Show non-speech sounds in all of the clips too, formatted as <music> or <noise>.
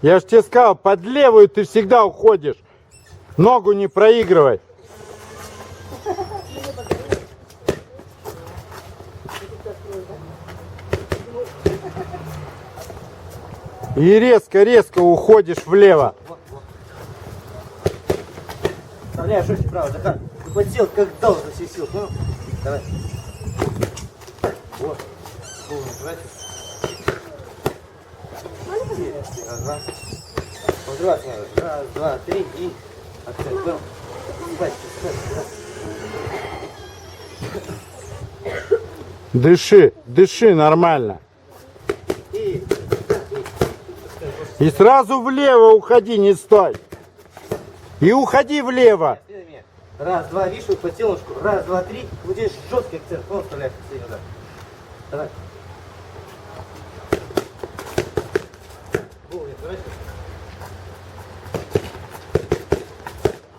Я ж тебе сказал, под левую ты всегда уходишь. Ногу не проигрывай. <laughs> И резко-резко уходишь влево. Вставляй жестко право, Захар. Ты как дал за все силы, понял? Давай. Вот. Голову не трать. Раз, два. Подрываться надо. Раз, два, три и... Отстань, понял? Спать, спать, спать. Дыши, дыши нормально. И... И сразу влево уходи, не стой. И уходи влево. Раз, два, видишь, по телушку. Раз, два, три. Вот здесь жесткий акцент. Вон вставляй последний удар. Давай.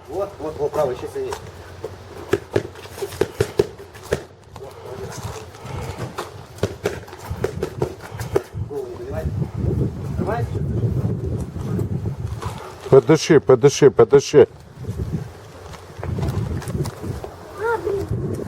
Вот, вот, вот, правый, сейчас есть. Голову не поднимай. Нормально? Подыши, подыши, подыши.